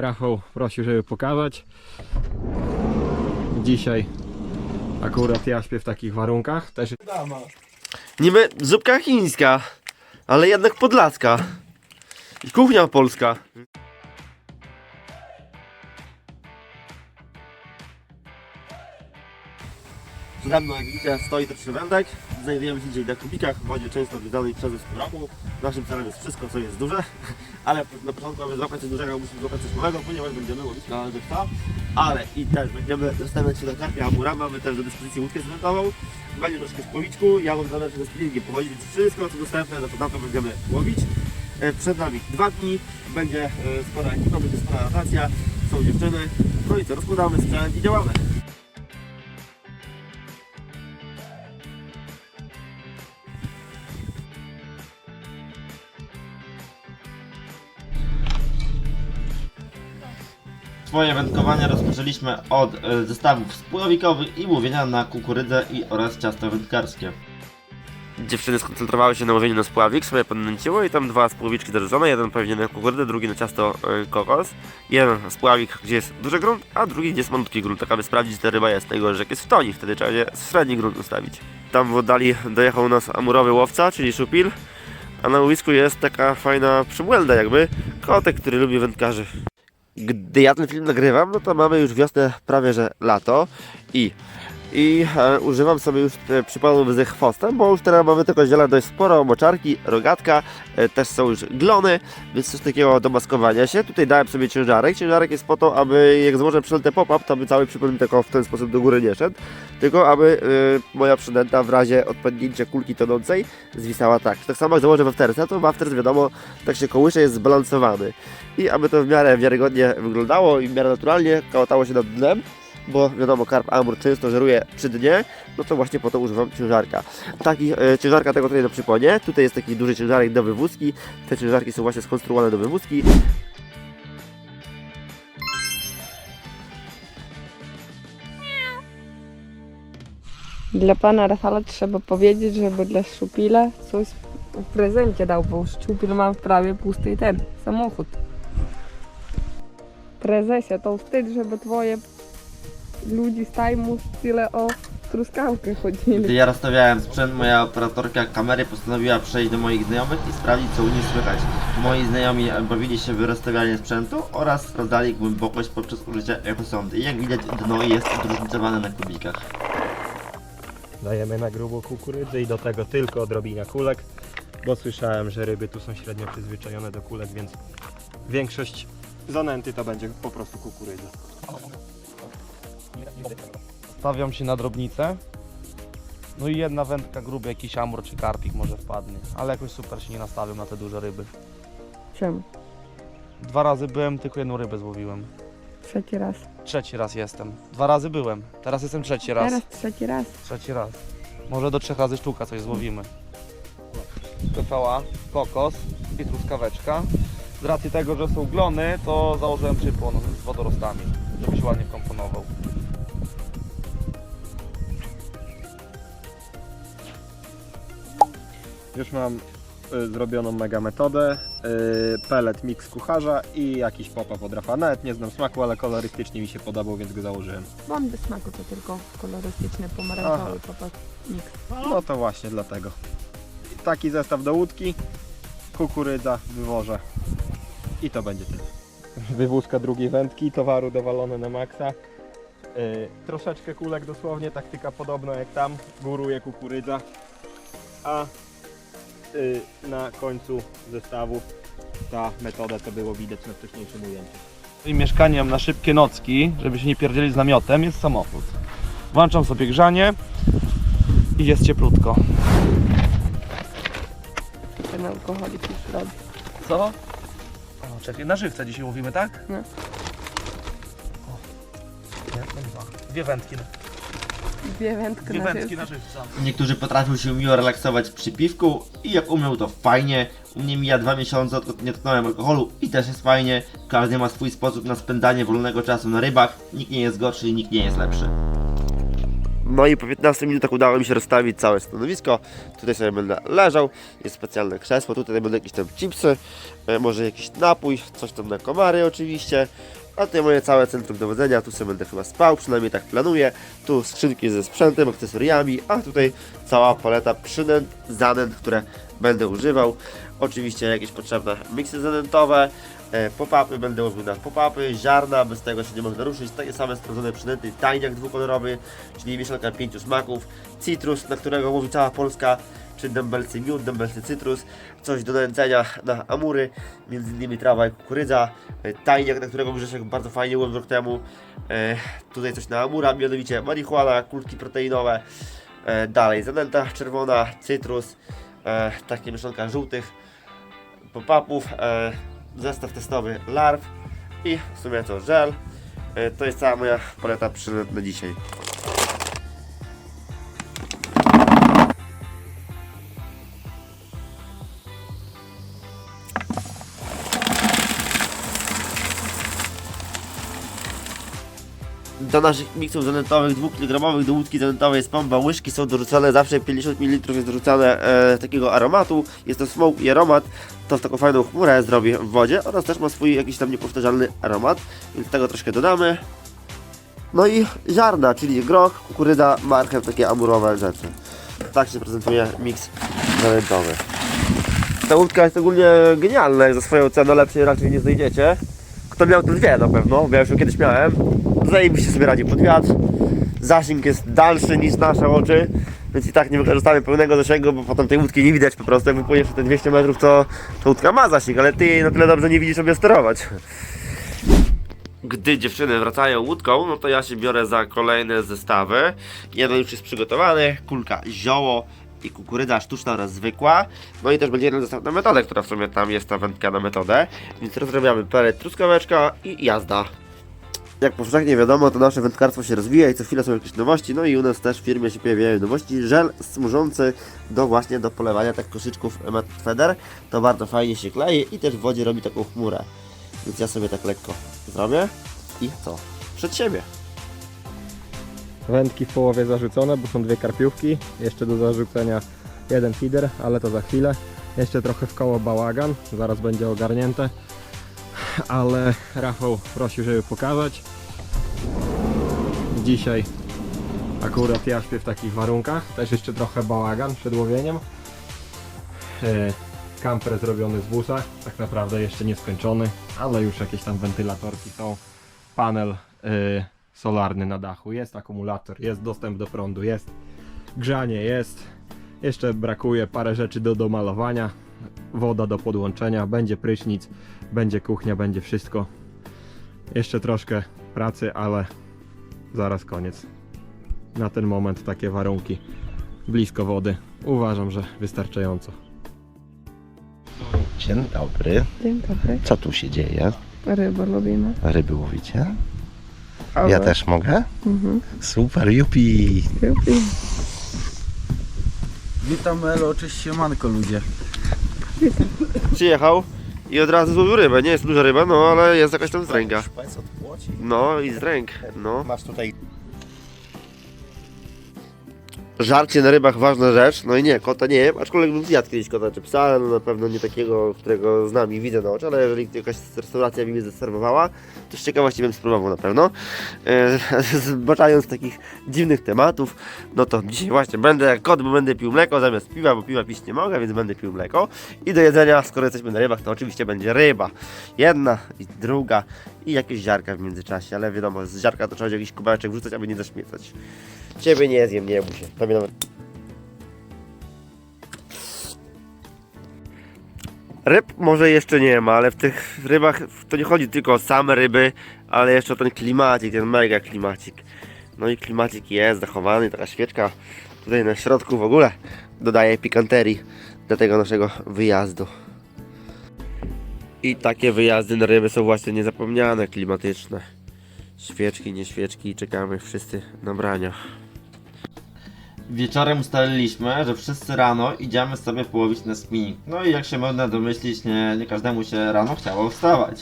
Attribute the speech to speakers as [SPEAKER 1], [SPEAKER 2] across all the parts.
[SPEAKER 1] Rafał prosił, żeby pokazać. Dzisiaj akurat ja śpię w takich warunkach. Też
[SPEAKER 2] Niby zupka chińska, ale jednak podlaska. I kuchnia polska. Za mną jak widzicie stoi też wędek. Znajdujemy się dzisiaj na kubikach w wodzie często odwiedzanej przez nas pół roku. Naszym celem jest wszystko co jest duże, ale na początku aby złapać coś dużego musimy złapać coś małego, ponieważ będziemy łowić na dykta. Ale i też będziemy zostawiać się na karpie Amura, mamy też do dyspozycji łódkę zmętową. Będzie troszkę spłowiczku, ja mam ze spinningiem pochodzić, więc wszystko co dostępne, no to na to będziemy łowić. E, Przed nami dwa dni, będzie e, spora ekipa, będzie spora rotacja, są dziewczyny. No i co, rozkładamy sprzęt i działamy. Swoje wędkowanie rozpoczęliśmy od e, zestawów spławikowych i łowienia na kukurydzę i oraz ciasto wędkarskie. Dziewczyny skoncentrowały się na łowieniu na spławik, sobie podnęciło i tam dwa spławiczki zarzucone, jeden pewnie na kukurydę, drugi na ciasto e, kokos. Jeden spławik, gdzie jest duży grunt, a drugi, gdzie jest malutki grunt, tak aby sprawdzić, czy ryba jest. Najgorzej, jak jest w toni, wtedy trzeba będzie średni grunt ustawić. Tam w oddali dojechał nas amurowy łowca, czyli szupil, a na łowisku jest taka fajna przybłęda jakby, kotek, który lubi wędkarzy. Gdy ja ten film nagrywam, no to mamy już wiosnę, prawie że lato i, i e, używam sobie już e, ze chwostem, bo już teraz mamy tego ziela dość sporo, moczarki, rogatka, e, też są już glony, więc coś takiego do maskowania się. Tutaj dałem sobie ciężarek, ciężarek jest po to, aby jak złożę przynętę pop-up, to by cały przypad tylko w ten sposób do góry nie szedł, tylko aby e, moja przynęta w razie odpadnięcia kulki tonącej zwisała tak. Tak samo jak założę w afterce, to w afterce wiadomo, tak się kołysze, jest zbalansowany i aby to w miarę wiarygodnie wyglądało i w miarę naturalnie kołatało się nad dnem, bo wiadomo, karp amur często żeruje przy dnie, no to właśnie po to używam ciężarka. Taki, e, ciężarka tego tutaj na przyponie, tutaj jest taki duży ciężarek do wywózki, te ciężarki są właśnie skonstruowane do wywózki.
[SPEAKER 3] Dla pana Rafała trzeba powiedzieć, żeby dla Szupila coś w prezencie dał, bo Szupil ma prawie pusty ten samochód. Prezesie, to wstyd, żeby twoje ludzi z Tajmu tyle o truskawkę
[SPEAKER 2] Gdy
[SPEAKER 3] chodzili.
[SPEAKER 2] ja rozstawiałem sprzęt, moja operatorka kamery postanowiła przejść do moich znajomych i sprawdzić co u nich słychać. Moi znajomi bawili się w rozstawianie sprzętu oraz sprawdzali głębokość poprzez użycie echosondy. I jak widać dno jest zróżnicowane na kubikach.
[SPEAKER 1] dajemy na grubo kukurydzę i do tego tylko odrobina kulek, bo słyszałem, że ryby tu są średnio przyzwyczajone do kulek, więc większość zanęty to będzie po prostu kukurydza.
[SPEAKER 4] Stawiam się na drobnicę. No i jedna wędka gruby, jakiś amur czy karpik może wpadnie. Ale jakoś super się nie nastawiam na te duże ryby.
[SPEAKER 3] Czemu?
[SPEAKER 4] Dwa razy byłem, tylko jedną rybę złowiłem.
[SPEAKER 3] Trzeci raz.
[SPEAKER 4] Trzeci raz jestem. Dwa razy byłem. Teraz jestem trzeci raz.
[SPEAKER 3] Teraz trzeci raz.
[SPEAKER 4] Trzeci raz. Może do trzech razy sztuka coś złowimy. PVA, kokos i truskaweczka. Z racji tego, że są glony, to założyłem przypłon z wodorostami, żeby się ładnie komponował.
[SPEAKER 1] Już mam y, zrobioną mega metodę, y, pelet mix kucharza i jakiś pop-up od Rafa. Nawet nie znam smaku, ale kolorystycznie mi się podobał, więc go założyłem.
[SPEAKER 3] Mam bez smaku to tylko kolorystyczny
[SPEAKER 1] Aha.
[SPEAKER 3] pomarańczowy popak mix.
[SPEAKER 1] No to właśnie dlatego. Taki zestaw do łódki, kukurydza, wywożę i to będzie tyle. Wywózka drugiej wędki, towaru dowalone na maksa. Yy, troszeczkę kulek dosłownie, taktyka podobna jak tam, góruje kukurydza, a na końcu zestawu ta metoda co było widać na wcześniejszym ujęciu.
[SPEAKER 4] Moim mieszkaniem na szybkie nocki, żeby się nie pierdzielić z namiotem, jest samochód. Włączam sobie grzanie i jest cieplutko.
[SPEAKER 3] Ten alkoholik już robi.
[SPEAKER 4] Co? O, czekaj, na żywca dzisiaj mówimy, tak?
[SPEAKER 3] No.
[SPEAKER 4] O. Jedno, dwa. Dwie wędki.
[SPEAKER 3] Dwie wędki
[SPEAKER 4] Dwie
[SPEAKER 3] na
[SPEAKER 4] wędki na żywca.
[SPEAKER 2] Niektórzy potrafią się miło relaksować przy piwku i jak umiał to fajnie. U mnie mija dwa miesiące odkąd nie dotknąłem alkoholu i też jest fajnie. Każdy ma swój sposób na spędzanie wolnego czasu na rybach. Nikt nie jest gorszy i nikt nie jest lepszy. No i po 15 minutach udało mi się rozstawić całe stanowisko. Tutaj sobie będę leżał, jest specjalne krzesło, tutaj będą jakieś tam chipsy, e, może jakiś napój, coś tam na komary oczywiście. A tutaj moje całe centrum dowodzenia, tu sobie będę chyba spał, przynajmniej tak planuję. Tu skrzynki ze sprzętem, akcesoriami, a tutaj cała paleta przynęt, zanęt, które będę używał. Oczywiście jakieś potrzebne miksy zanętowe, e, pop-upy, będę łowił na pop-upy, ziarna, bez tego się nie można ruszyć, takie same sprawdzone przynęty, tajniak dwukolorowy, czyli mieszanka pięciu smaków, citrus, na którego łowi cała Polska, czy dębelcy miód, dębelcy cytrus, coś do nęcenia na amury, między innymi trawa i kukurydza, e, tajniak, na którego Grzesiek bardzo fajnie łowił rok temu, e, tutaj coś na amura, mianowicie marihuana, kulki proteinowe, e, dalej zanęta czerwona, cytrus, e, takie mieszanka żółtych pop-upów, e, zestaw testowy larw i w sumie to żel. E, to jest cała moja paleta przynęt na dzisiaj. Do naszych miksów zanętowych, 2 kg do łódki zanętowej z pomba łyżki są dorzucane zawsze 50 ml jest dorzucane e, takiego aromatu. Jest to smoke i aromat. To w taką fajną chmurę zrobi w wodzie oraz też ma swój jakiś tam niepowtarzalny aromat, więc tego troszkę dodamy. No i ziarna, czyli groch, kukurydza, marchew, takie amurowe rzeczy. Tak się prezentuje miks zanętowy. Ta łódka jest ogólnie genialna, za swoją cenę lepszej raczej nie znajdziecie. Kto miał, ten wie na pewno, bo ja już ją kiedyś miałem. Zajebiście sobie radzi pod wiatr. Zasięg jest dalszy niż nasze oczy, więc i tak nie wykorzystamy pełnego zasięgu, bo potem tej łódki nie widać po prostu. Jak wypłyniesz te 200 metrów, to, to łódka ma zasięg, ale ty jej na tyle dobrze nie widzisz, żeby sterować. Gdy dziewczyny wracają łódką, no to ja się biorę za kolejne zestawy. Jeden już jest przygotowany, kulka zioło i kukurydza sztuczna oraz zwykła. No i też będzie jeden zestaw na metodę, która w sumie tam jest ta wędka na metodę. Więc rozrabiamy pelet, truskaweczka i jazda. Jak powszechnie wiadomo, to nasze wędkarstwo się rozwija i co chwilę są jakieś nowości. No i u nas też w firmie się pojawiają nowości. Żel służący do właśnie do polewania tak koszyczków Method Feather. To bardzo fajnie się klei i też w wodzie robi taką chmurę. Więc ja sobie tak lekko zrobię i co? Przed siebie.
[SPEAKER 1] Wędki w połowie zarzucone, bo są dwie karpiówki. Jeszcze do zarzucenia jeden feeder, ale to za chwilę. Jeszcze trochę w koło bałagan, zaraz będzie ogarnięte. Ale Rafał prosił, żeby pokazać. Dzisiaj akurat ja śpię w takich warunkach. Też jeszcze trochę bałagan przed łowieniem. E, Kamper zrobiony z busa, tak naprawdę jeszcze nie skończony, ale już jakieś tam wentylatorki są. Panel e, solarny na dachu, jest akumulator, jest dostęp do prądu, jest grzanie, jest. Jeszcze brakuje parę rzeczy do domalowania, woda do podłączenia, będzie prysznic, będzie kuchnia, będzie wszystko. Jeszcze troszkę pracy, ale zaraz koniec. Na ten moment takie warunki blisko wody. Uważam, że wystarczająco.
[SPEAKER 5] Dzień dobry.
[SPEAKER 3] Dzień dobry.
[SPEAKER 5] Co tu się dzieje?
[SPEAKER 3] Rybę lubimy.
[SPEAKER 5] Ryby łowicie?
[SPEAKER 3] Ale...
[SPEAKER 5] Ja też mogę?
[SPEAKER 3] Mhm.
[SPEAKER 5] Super, jupi!
[SPEAKER 3] Jupi.
[SPEAKER 6] Witam Elo, cześć siemanko ludzie.
[SPEAKER 2] Przyjechał i od razu złowił rybę. Nie jest duża ryba, no ale jest jakaś tam zdręga.
[SPEAKER 5] Szpec od płoci.
[SPEAKER 2] No i zdręg, no.
[SPEAKER 5] Masz tutaj
[SPEAKER 2] Żarcie na rybach ważna rzecz, no i nie, kota nie jem, aczkolwiek bym zjadł kiedyś kota czy psa, no na pewno nie takiego, którego znam i widzę na oczy, ale jeżeli jakaś restauracja mi mnie zaserwowała, to z ciekawości bym spróbował na pewno. E, Zbaczając takich dziwnych tematów, no to dzisiaj właśnie będę jak kot, bo będę pił mleko zamiast piwa, bo piwa pić nie mogę, więc będę pił mleko. I do jedzenia, skoro jesteśmy na rybach, to oczywiście będzie ryba. Jedna i druga i jakieś ziarka w międzyczasie, ale wiadomo, z ziarka to trzeba jakiś kubeczek wrzucać, aby nie zaśmiecać. Ciebie nie zjem, nie bój się. Tobie. Ryb może jeszcze nie ma, ale w tych rybach to nie chodzi tylko o same ryby, ale jeszcze o ten klimacik, ten mega klimacik. No i klimacik jest zachowany, taka świeczka tutaj na środku w ogóle dodaje pikanterii do tego naszego wyjazdu. I takie wyjazdy na ryby są właśnie niezapomniane, klimatyczne. Świeczki, nie świeczki, czekamy wszyscy na brania. Wieczorem ustaliliśmy, że wszyscy rano idziemy sobie połowić na spinning. No i jak się można domyślić, nie, nie każdemu się rano chciało wstawać.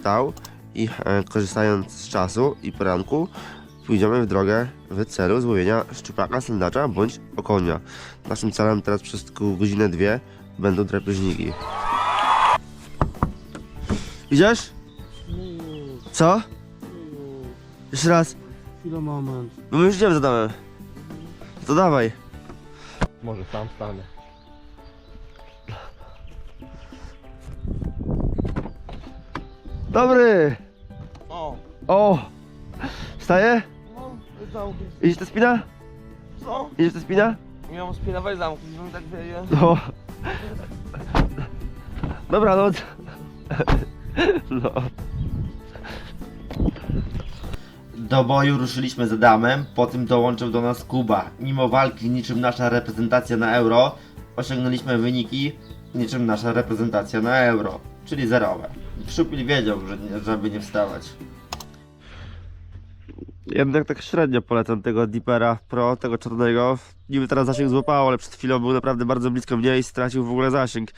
[SPEAKER 2] Stał i e, korzystając z czasu i poranku, pójdziemy w drogę w celu złowienia szczupaka, sędacza bądź okonia. Naszym celem teraz przez godzinę, dwie będą drapieżniki. Idziesz? Co? Jeszcze raz.
[SPEAKER 1] Chwila, moment.
[SPEAKER 2] No my już idziemy za domem. To dawaj.
[SPEAKER 1] Może sam stanę.
[SPEAKER 2] Dobry!
[SPEAKER 4] O,
[SPEAKER 2] O! Wstaje?
[SPEAKER 4] no, zamki.
[SPEAKER 2] Idziesz ta spina?
[SPEAKER 4] Co?
[SPEAKER 2] Idziesz ta spina?
[SPEAKER 4] Miałem spinować zamki, żeby mi tak wieje.
[SPEAKER 2] No. Dobranoc. No. Do boju ruszyliśmy z Adamem, potem dołączył do nas Kuba. Mimo walki niczym nasza reprezentacja na euro, osiągnęliśmy wyniki niczym nasza reprezentacja na euro, czyli zerowe. Szupil wiedział, że nie, żeby nie wstawać. Jednak tak średnio polecam tego Deepera Pro, tego czarnego. Niby teraz zasięg złapało, ale przed chwilą był naprawdę bardzo blisko mnie i stracił w ogóle zasięg.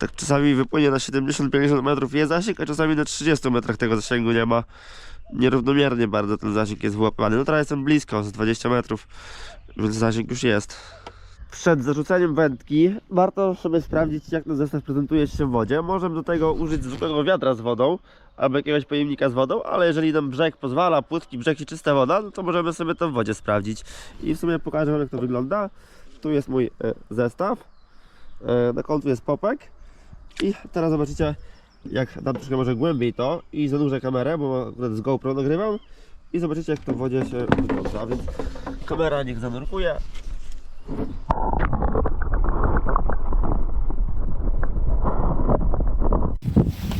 [SPEAKER 2] Tak czasami wypłynie na 70-50 metrów jest zasięg, a czasami na 30 metrach tego zasięgu nie ma. Nierównomiernie bardzo ten zasięg jest wyłapany. No teraz jestem blisko, z 20 metrów, więc zasięg już jest. Przed zarzuceniem wędki warto sobie sprawdzić jak ten zestaw prezentuje się w wodzie. Możemy do tego użyć zwykłego wiadra z wodą albo jakiegoś pojemnika z wodą, ale jeżeli nam brzeg pozwala, płytki brzeg i czysta woda, no to możemy sobie to w wodzie sprawdzić. I w sumie pokażę jak to wygląda. Tu jest mój e, zestaw. E, na końcu jest popek. I teraz zobaczycie jak dam troszkę może głębiej to i zanurzę kamerę, bo akurat z GoPro nagrywam i zobaczycie jak to w wodzie się wygląda, więc kamera niech zanurkuje.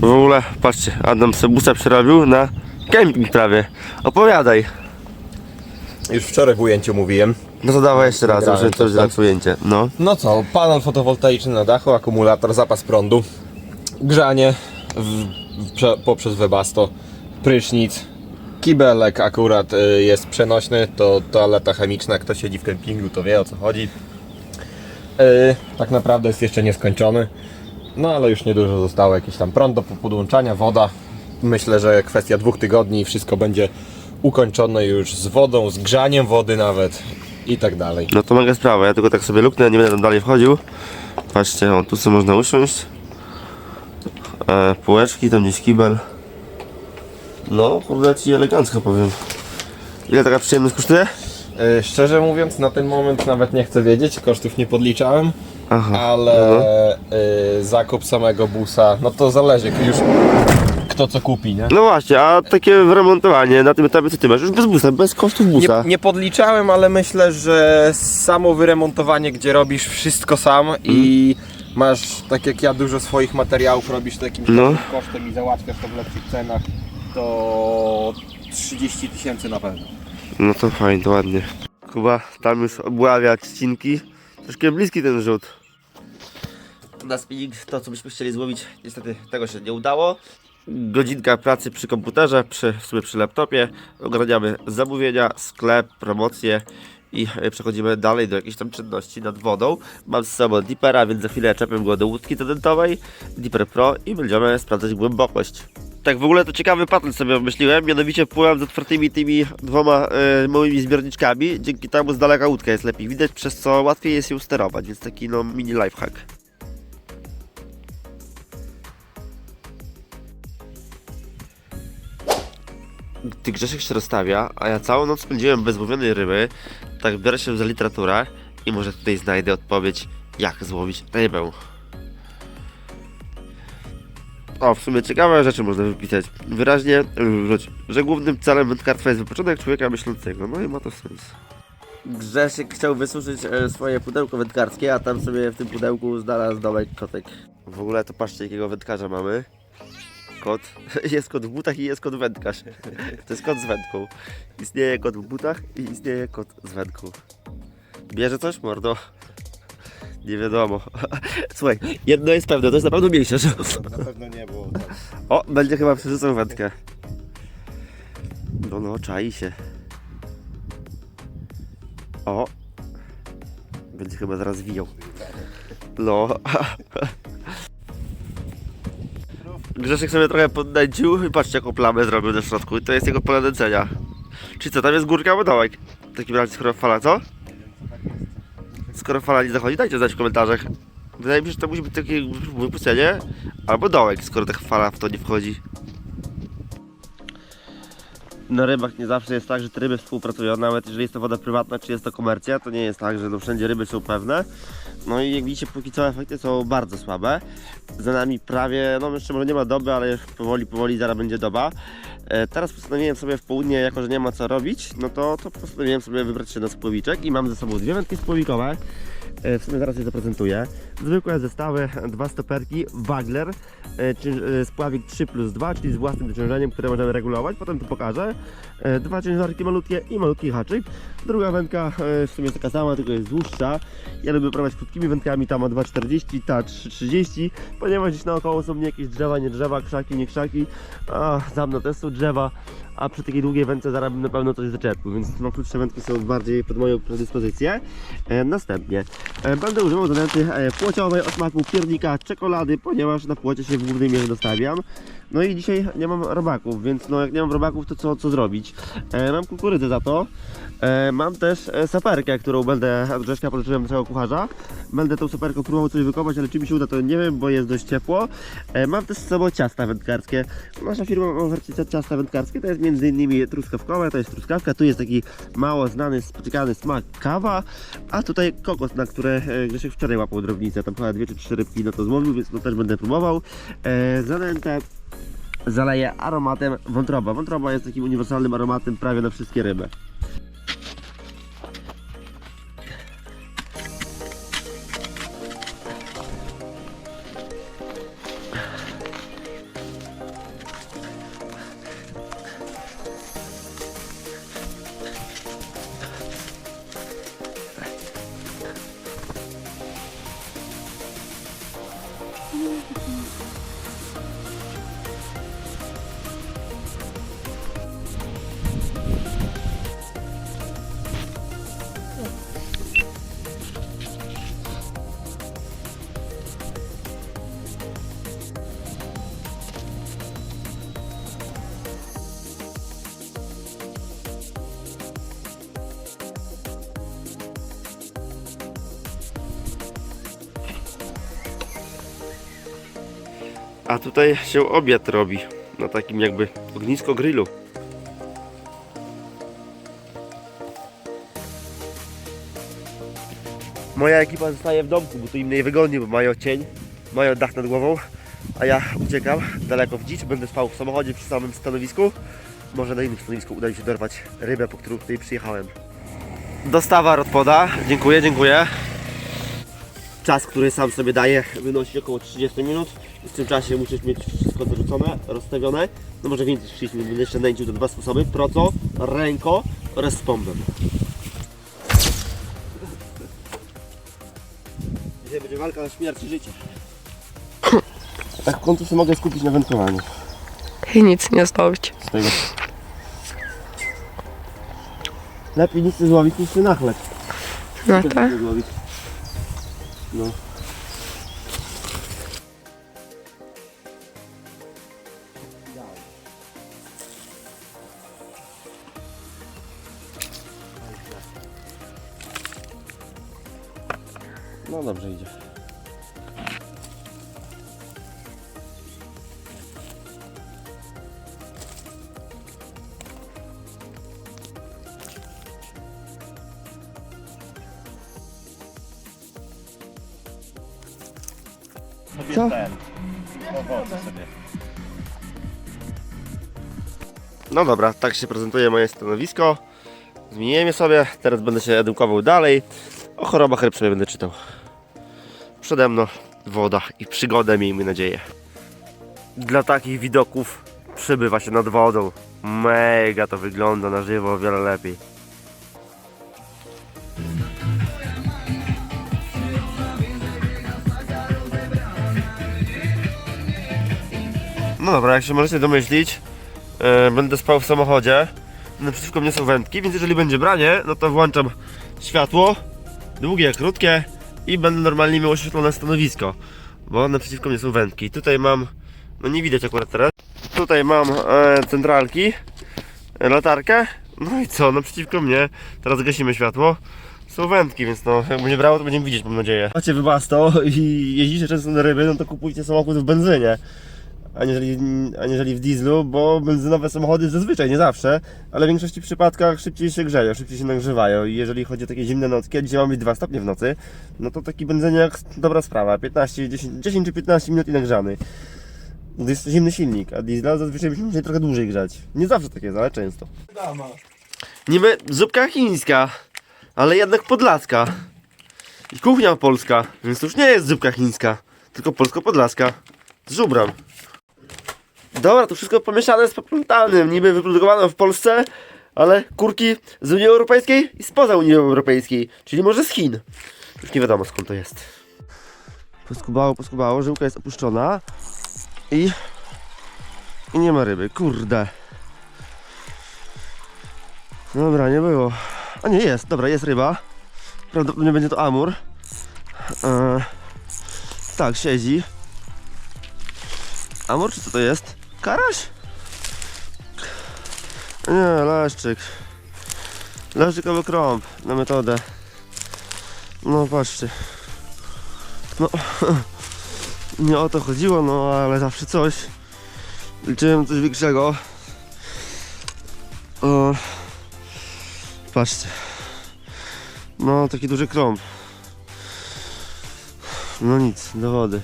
[SPEAKER 2] W ogóle, patrzcie, Adam sobie busa przerobił na kemping prawie. Opowiadaj.
[SPEAKER 1] Już wczoraj w ujęciu mówiłem.
[SPEAKER 2] No to dawaj jeszcze raz,
[SPEAKER 1] Grałem
[SPEAKER 2] żeby to
[SPEAKER 1] coś tam.
[SPEAKER 2] być ujęcie. No.
[SPEAKER 1] No co, panel fotowoltaiczny na dachu, akumulator, zapas prądu, grzanie w, prze, poprzez Webasto, prysznic, kibelek akurat y, jest przenośny, to toaleta chemiczna, kto siedzi w kempingu to wie o co chodzi. Y, tak naprawdę jest jeszcze nieskończony, no ale już niedużo zostało, jakiś tam prąd do podłączania, woda. Myślę, że kwestia dwóch tygodni i wszystko będzie ukończone już z wodą, z grzaniem wody nawet i tak dalej.
[SPEAKER 2] No to mega sprawa, ja tylko tak sobie luknę, nie będę tam dalej wchodził. Patrzcie, o, tu sobie można usiąść. E, półeczki, tam gdzieś kibel. No, kurde ci elegancko powiem. Ile taka przyjemność kosztuje?
[SPEAKER 1] E, Szczerze mówiąc, na ten moment nawet nie chcę wiedzieć, kosztów nie podliczałem,
[SPEAKER 2] Aha.
[SPEAKER 1] ale e, zakup samego busa, no to zależy już kto co kupi, nie?
[SPEAKER 2] No właśnie, a takie wyremontowanie na tym etapie co ty masz? Już bez busa, bez kosztów busa.
[SPEAKER 1] Nie, nie podliczałem, ale myślę, że samo wyremontowanie, gdzie robisz wszystko sam i masz, tak jak ja, dużo swoich materiałów robisz to jakimś
[SPEAKER 2] No.
[SPEAKER 1] takim kosztem i załatwiasz to w lepszych cenach, to 30 tysięcy na pewno.
[SPEAKER 2] No to fajnie, to ładnie. Kuba tam już obławia odcinki. Troszkę bliski ten rzut. Na spinning to co byśmy chcieli złowić, niestety tego się nie udało. Godzinka pracy przy komputerze, przy, w sumie przy laptopie. Ogarniamy zamówienia, sklep, promocje i przechodzimy dalej do jakiejś tam czynności nad wodą. Mam z sobą Deepera, więc za chwilę czepię go do łódki tendentowej, Deeper Pro i będziemy sprawdzać głębokość. Tak, w ogóle to ciekawy patent sobie wymyśliłem, mianowicie pływam z otwartymi tymi dwoma e, małymi zbiorniczkami, dzięki temu z daleka łódka jest lepiej widać, przez co łatwiej jest ją sterować, więc taki no mini lifehack. Gdy Grzesiek się rozstawia, a ja całą noc spędziłem bez złowionej ryby, tak biorę się za literaturę i może tutaj znajdę odpowiedź, jak złowić rybę. O, w sumie ciekawe rzeczy można wypisać. Wyraźnie użyć, że głównym celem wędkarstwa jest wypoczynek człowieka myślącego. No i ma to sens. Grzesiek chciał wysuszyć e, swoje pudełko wędkarskie, a tam sobie w tym pudełku znalazł domek kotek. W ogóle to patrzcie jakiego wędkarza mamy. Kot. Jest kot w butach i jest kot wędkarz. To jest kot z wędką. Istnieje kot w butach i istnieje kot z wędką. Bierze coś, mordo? Nie wiadomo. Słuchaj, jedno jest pewne, to jest na pewno mniejsze. Że...
[SPEAKER 5] Na pewno nie było. tak.
[SPEAKER 2] O, będzie chyba przerzucał wędkę. No, no, czai się. O. Będzie chyba zaraz wijał. No. Grzeszek sobie trochę podnęcił i patrzcie jaką plamę zrobił na środku. I to jest jego pole nęcenia. Czy co, tam jest górka albo dołek? W takim razie skoro fala, co? Skoro fala nie zachodzi, dajcie znać w komentarzach. Wydaje mi się, że to musi być takie wypuszczenie albo dołek, skoro ta fala w to nie wchodzi. Na rybach nie zawsze jest tak, że te ryby współpracują, nawet jeżeli jest to woda prywatna, czy jest to komercja, to nie jest tak, że no wszędzie ryby są pewne. No i jak widzicie, póki co efekty są bardzo słabe. Za nami prawie, no jeszcze może nie ma doby, ale powoli, powoli zaraz będzie doba. E, Teraz postanowiłem sobie w południe, jako że nie ma co robić, no to, to postanowiłem sobie wybrać się na spłowiczek i mam ze sobą dwie wędki spłowikowe. E, W sumie zaraz je zaprezentuję. Zwykłe zestawy, dwa stoperki, Wagler, e, e, spławik 3 plus 2, czyli z własnym dociążeniem, które możemy regulować, potem to pokażę. Dwa ciężarki malutkie i malutki haczyk. Druga wędka w sumie jest taka sama, tylko jest dłuższa. Ja lubię prowadzić krótkimi wędkami, ta ma 2,40, ta 3,30, ponieważ gdzieś naokoło są nie jakieś drzewa, nie drzewa, krzaki, nie krzaki, a za mną też są drzewa, a przy takiej długiej wędce zaraz bym na pewno coś zaczepił, więc no, krótsze wędki są bardziej pod moją predyspozycję. E, następnie e, będę używał zanęty e, płociowej o smaku piernika, czekolady, ponieważ na płocie się w głównej mierze dostawiam. No i dzisiaj nie mam robaków, więc no jak nie mam robaków, to co, co zrobić? E, mam kukurydzę za to. E, mam też e, saperkę, którą będę od Grześka pożyczyłem naszego kucharza. Będę tą saperką próbował coś wykopać, ale czy mi się uda, to nie wiem, bo jest dość ciepło. E, mam też z sobą ciasta wędkarskie. Nasza firma ma ofercie ciasta wędkarskie, to jest innymi truskawkowe, to jest truskawka, tu jest taki mało znany, spotykany smak kawa, a tutaj kokos, na które e, Grzesiek wczoraj łapał drobnicę, tam chyba dwie czy trzy rybki no to złowił, więc no też będę próbował. E, zaleję aromatem wątroba. Wątroba jest takim uniwersalnym aromatem prawie na wszystkie ryby. Thank you. A tutaj się obiad robi na takim jakby ognisko grillu. Moja ekipa zostaje w domku, bo tu im najwygodniej, bo mają cień, mają dach nad głową, a ja uciekam daleko w dzicz, będę spał w samochodzie przy samym stanowisku. Może na innym stanowisku uda mi się dorwać rybę, po którą tutaj przyjechałem. Dostawa rodpoda, dziękuję, dziękuję. Czas, który sam sobie daję, wynosi około 30 minut. W tym czasie musisz mieć wszystko dorzucone, rozstawione. No może więcej niż 30 minut, będę jeszcze nęcił to dwa sposoby. Proco, ręko oraz z pompem. Dzisiaj będzie walka na śmierć i życie. Tak w końcu się mogę skupić na wędkowaniu.
[SPEAKER 3] I nic nie zdobyć.
[SPEAKER 2] Z tego. Lepiej nic nie złowić niż się nachleć.
[SPEAKER 3] No tak.
[SPEAKER 2] złowić. No. No dobrze idzie. No dobra, tak się prezentuje moje stanowisko. Zmieniłem je sobie, teraz będę się edukował dalej. O chorobach ryb sobie będę czytał. Przede mną woda i przygodę, miejmy nadzieję. Dla takich widoków przybywa się nad wodą. Mega to wygląda na żywo o wiele lepiej. No dobra, jak się możecie domyślić, będę spał w samochodzie. Naprzeciwko mnie są wędki, więc jeżeli będzie branie, no to włączam światło, długie, krótkie i będę normalnie miał oświetlone stanowisko, bo naprzeciwko mnie są wędki. Tutaj mam, no nie widać akurat teraz, tutaj mam e, centralki, e, latarkę, No i co, no przeciwko mnie, teraz gasimy światło. Są wędki, więc no, jakby nie brało, to będziemy widzieć, mam nadzieję. Macie wybasto i jeździcie często na ryby, no to kupujcie samochód w benzynie. Aniżeli, aniżeli w dieslu, bo benzynowe samochody zazwyczaj, nie zawsze, ale w większości przypadkach szybciej się grzeją, szybciej się nagrzewają i jeżeli chodzi o takie zimne nocki, dzisiaj mamy 2 stopnie w nocy, no to taki benzyniak dobra sprawa, 15, 10, 10 czy 15 minut i nagrzany. Gdy jest to zimny silnik, a diesla zazwyczaj byśmy musieli trochę dłużej grzać. Nie zawsze tak jest, ale często. Niby zupka chińska, ale jednak podlaska. I kuchnia polska, więc to już nie jest zupka chińska, tylko polsko-podlaska. Z żubrem. Dobra, to wszystko pomieszane z poplątanym. Niby wyprodukowano w Polsce, ale kurki z Unii Europejskiej i spoza Unii Europejskiej, czyli może z Chin. Już nie wiadomo skąd to jest. Poskubało, poskubało, żyłka jest opuszczona i... i nie ma ryby, kurde. Dobra, nie było. A nie, jest, dobra, jest ryba. Prawdopodobnie będzie to amur. Eee, tak, siedzi. Amur, czy co to jest? Karaś? Nie, leszczyk. Leszczykowy krąb na metodę. No patrzcie. No, nie o to chodziło, no ale zawsze coś. Liczyłem coś większego. O, patrzcie. No, taki duży krąb. No nic, do wody.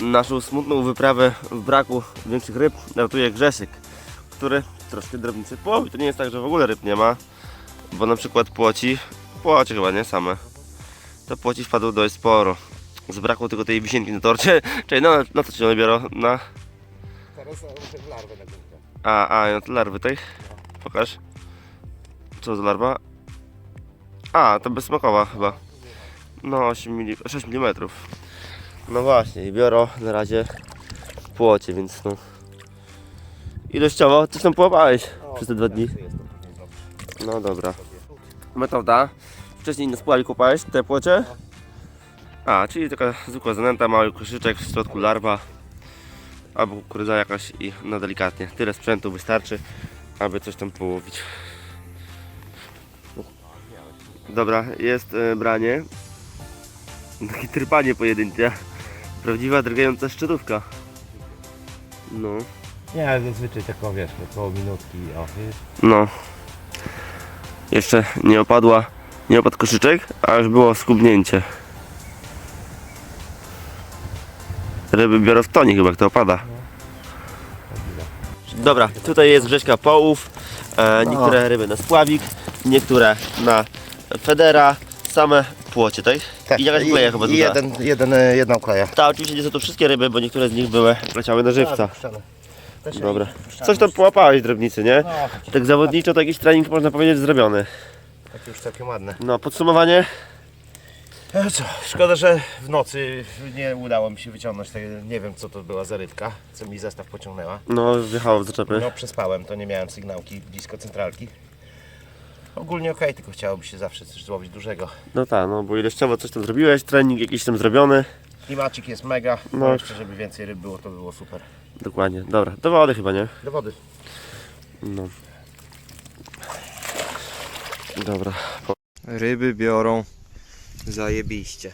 [SPEAKER 2] Naszą smutną wyprawę w braku większych ryb ratuje Grzesiek, który troszkę drobnicy połowi. To nie jest tak, że w ogóle ryb nie ma, bo na przykład płoci, płocie chyba nie same, to płoci wpadło dość sporo. Zbrakło tylko tej wisienki na torcie, czyli no, na co się one biorą? Na... A, a, no to larwy tej? Pokaż. Co za larwa? A, to bezsmakowa chyba. No, 8 mili... 6 mm. No właśnie, i biorą na razie płocie, więc no. Ilościowo coś tam połapałeś przez te dwa dni. No dobra. Metoda. Wcześniej na spławie kopałeś te płocie? A, czyli taka zwykła zanęta, mały koszyczek, w środku larwa. Albo kukurydza jakaś i no delikatnie. Tyle sprzętu wystarczy, aby coś tam połowić. Dobra, jest e, branie. Takie trpanie pojedyncze. Prawdziwa drgająca szczytówka. No.
[SPEAKER 5] Nie, zazwyczaj taką wiesz, około minutki, o, wiesz.
[SPEAKER 2] No. Jeszcze nie opadła, nie opadł koszyczek, a już było skubnięcie. Ryby biorą w tonie chyba, jak to opada. Dobra, tutaj jest Grześka połów, e, niektóre ryby na spławik, niektóre na federa, same płocie, tak? I jakaś kleja chyba
[SPEAKER 5] i
[SPEAKER 2] tutaj.
[SPEAKER 5] jeden, jeden, e, jedna kleja.
[SPEAKER 2] Tak, oczywiście nie są to wszystkie ryby, bo niektóre z nich były, leciały na żywca. Dobra. Coś tam połapałeś drobnicy, nie?
[SPEAKER 5] No,
[SPEAKER 2] Tak zawodniczo to jakiś trening można powiedzieć zrobiony.
[SPEAKER 5] takie już całkiem ładne.
[SPEAKER 2] No, podsumowanie?
[SPEAKER 5] E, co, szkoda, że w nocy nie udało mi się wyciągnąć tej, nie wiem co to była za rybka, co mi zestaw pociągnęła.
[SPEAKER 2] No, wjechało w zaczepy.
[SPEAKER 5] No przespałem, to nie miałem sygnałki blisko centralki. Ogólnie okej, tylko chciałoby się zawsze coś złowić dużego.
[SPEAKER 2] No tak, no bo ilościowo coś tam zrobiłeś, trening jakiś tam zrobiony.
[SPEAKER 5] Klimacik jest mega,
[SPEAKER 2] No.
[SPEAKER 5] no jeszcze żeby więcej ryb było, to by było super.
[SPEAKER 2] Dokładnie, dobra, do wody chyba, nie?
[SPEAKER 5] Do wody.
[SPEAKER 2] No. Dobra.
[SPEAKER 1] Ryby biorą zajebiście.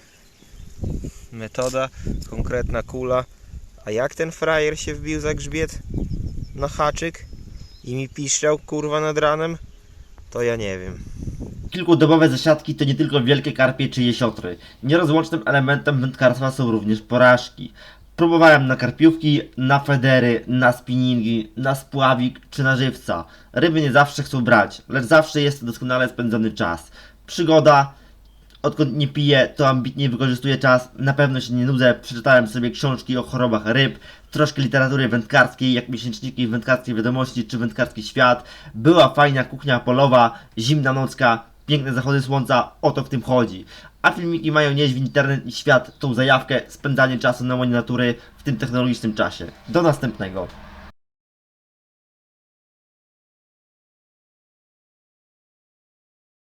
[SPEAKER 1] Metoda, konkretna kula. A jak ten frajer się wbił za grzbiet na haczyk i mi piszczał kurwa nad ranem, to ja nie wiem.
[SPEAKER 2] Kilkudobowe zasiadki to nie tylko wielkie karpie czy jesiotry. Nierozłącznym elementem wędkarstwa są również porażki. Próbowałem na karpiówki, na federy, na spinningi, na spławik czy na żywca. Ryby nie zawsze chcą brać, lecz zawsze jest to doskonale spędzony czas. Przygoda, odkąd nie piję, to ambitnie wykorzystuję czas. Na pewno się nie nudzę. Przeczytałem sobie książki o chorobach ryb, troszkę literatury wędkarskiej, jak miesięczniki wędkarskie wiadomości czy wędkarski świat. Była fajna kuchnia polowa, zimna nocka, piękne zachody słońca, o to w tym chodzi. A filmiki mają nieść w internet i świat tą zajawkę, spędzanie czasu na łonie natury w tym technologicznym czasie. Do następnego.